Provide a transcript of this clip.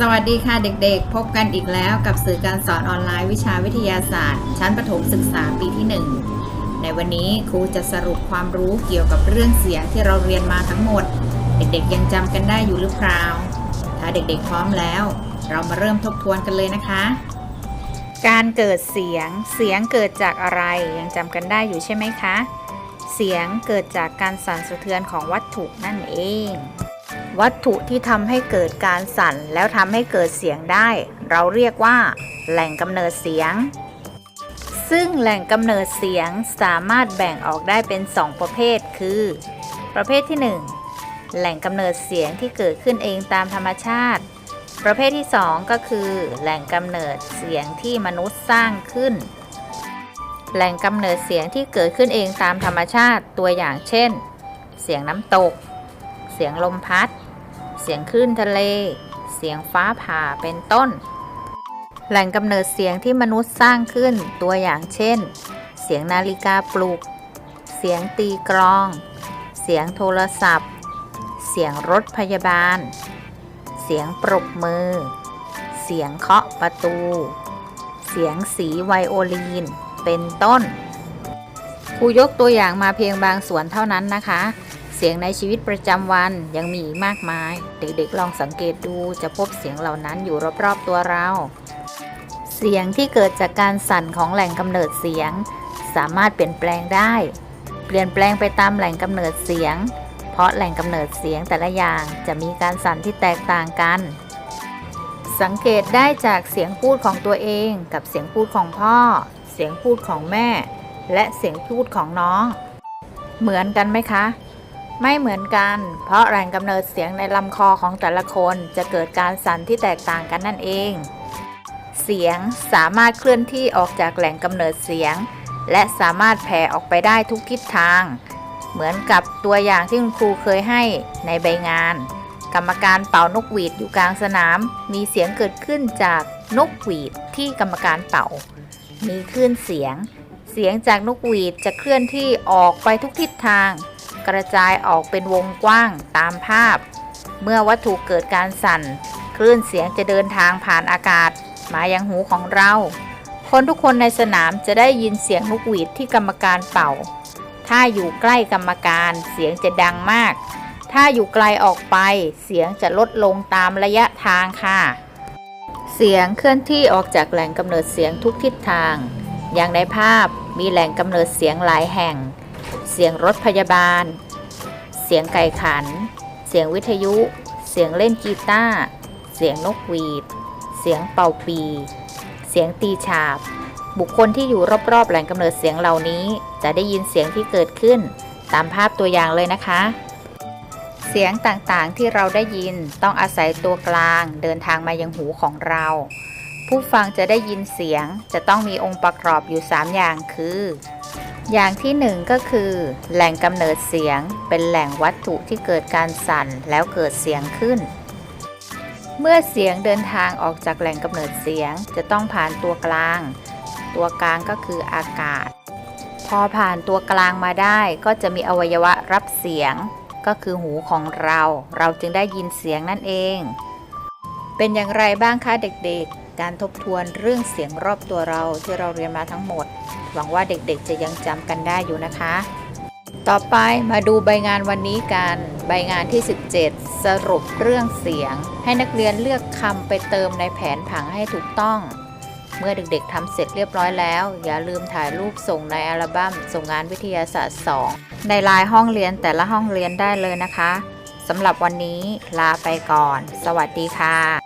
สวัสดีค่ะเด็กๆ พบกันอีกแล้วกับสื่อการสอนออนไลน์วิชาวิทยาศาสตร์ ชั้นประถมศึกษาปีที่ 1 ในวันนี้ครูจะสรุปความรู้เกี่ยวกับเรื่องเสียงที่เราเรียนมาทั้งหมด เด็กๆยังจำกันได้อยู่หรือเปล่า ถ้าเด็กๆพร้อมแล้ว เรามาเริ่มทบทวนกันเลยนะคะ การเกิดเสียง เสียงเกิดจากอะไรยังจำกันได้อยู่ใช่ไหมคะ เสียงเกิดจากการสั่นสะเทือนของวัตถุนั่นเอง วัตถุที่ทำให้เกิดการสั่นแล้วทำให้เกิดเสียงได้ เราเรียกว่า แหล่งกำเนิดเสียง ซึ่งแหล่งกำเนิดเสียงสามารถแบ่งออกได้เป็น 2 ประเภท คือ ประเภทที่ 1 แหล่งกำเนิดเสียงที่เกิดขึ้นเองตามธรรมชาติ ประเภทที่ 2 ก็คือ แหล่งกำเนิดเสียงที่มนุษย์สร้างขึ้น แหล่งกำเนิดเสียงที่เกิดขึ้นเองตามธรรมชาติตัวอย่างเช่น เสียงน้ำตกเสียงลมพัด เสียงคลื่นทะเล เสียงฟ้าผ่าเป็นต้น แหล่งกำเนิดเสียงที่มนุษย์สร้างขึ้นตัวอย่างเช่น เสียงนาฬิกาปลุก เสียงตีกลอง เสียงโทรศัพท์ เสียงรถพยาบาล เสียงปรบมือ เสียงเคาะประตู เสียงสีไวโอลีน เป็นต้นครูยกตัวอย่างมาเพียงบางส่วนเท่านั้นนะคะ เสียงในชีวิตประจำวันยังมีอีกมากมาย เด็กๆลองสังเกตดูจะพบเสียงเหล่านั้นอยู่รอบๆตัวเรา เสียงที่เกิดจากการสั่นของแหล่งกำเนิดเสียง สามารถเปลี่ยนแปลงได้ เปลี่ยนแปลงไปตามแหล่งกำเนิดเสียง เพราะแหล่งกำเนิดเสียงแต่ละอย่างจะมีการสั่นที่แตกต่างกัน สังเกตได้จากเสียงพูดของตัวเองกับเสียงพูดของพ่อ เสียงพูดของแม่ และเสียงพูดของน้อง เหมือนกันไหมคะ ไม่เหมือนกัน เพราะแหล่งกำเนิดเสียงในลำคอของแต่ละคนจะเกิดการสั่นที่แตกต่างกันนั่นเอง เสียงสามารถเคลื่อนที่ออกจากแหล่งกำเนิดเสียง และสามารถแผ่ออกไปได้ทุกทิศทาง เหมือนกับตัวอย่างที่คุณครูเคยให้ในใบงาน กรรมการเป่านกหวีดอยู่กลางสนาม มีเสียงเกิดขึ้นจากนกหวีดที่กรรมการเป่า มีคลื่นเสียง เสียงจากนกหวีดจะเคลื่อนที่ออกไปทุกทิศทาง กระจายออกเป็นวงกว้างตามภาพ เมื่อวัตถุเกิดการสั่น คลื่นเสียงจะเดินทางผ่านอากาศ มายังหูของเรา คนทุกคนในสนามจะได้ยินเสียงนกหวีดที่กรรมการเป่า ถ้าอยู่ใกล้กรรมการเสียงจะดังมาก ถ้าอยู่ไกลออกไป เสียงจะลดลงตามระยะทางค่ะ เสียงเคลื่อนที่ออกจากแหล่งกำเนิดเสียงทุกทิศทาง อย่างในภาพมีแหล่งกำเนิดเสียงหลายแห่ง เสียงรถพยาบาล เสียงไก่ขัน เสียงวิทยุ เสียงเล่นกีตาร์เสียงนกหวีด เสียงเป่าปี เสียงตีฉาบ บุคคลที่อยู่รอบๆแหล่งกำเนิดเสียงเหล่านี้ จะได้ยินเสียงที่เกิดขึ้น ตามภาพตัวอย่างเลยนะคะ เสียงต่างๆที่เราได้ยินต้องอาศัยตัวกลางเดินทางมายังหูของเรา ผู้ฟังจะได้ยินเสียงจะต้องมีองค์ประกอบอยู่ 3 อย่างคือ อย่างที่หนึ่งก็คือ แหล่งกำเนิดเสียงเป็นแหล่งวัตถุที่เกิดการสั่นแล้วเกิดเสียงขึ้น เมื่อเสียงเดินทางออกจากแหล่งกำเนิดเสียงจะต้องผ่านตัวกลาง ตัวกลางก็คืออากาศ พอผ่านตัวกลางมาได้ก็จะมีอวัยวะรับเสียงก็คือหูของเรา เราจึงได้ยินเสียงนั่นเอง เป็นอย่างไรบ้างคะเด็กๆ การทบทวนเรื่องเสียงรอบตัวเราที่เราเรียนมาทั้งหมด หวังว่าเด็กๆจะยังจำกันได้อยู่นะคะ ต่อไปมาดูใบงานวันนี้กันใบงานที่ 17 สรุปเรื่องเสียง ให้นักเรียนเลือกคำไปเติมในแผนผังให้ถูกต้อง เมื่อเด็กๆทำเสร็จเรียบร้อยแล้ว อย่าลืมถ่ายรูปส่งในอัลบั้มส่งงานวิทยาศาสตร์ 2 ในลายห้องเรียนแต่ละห้องเรียนได้เลยนะคะสำหรับวันนี้ลาไปก่อน สวัสดีค่ะ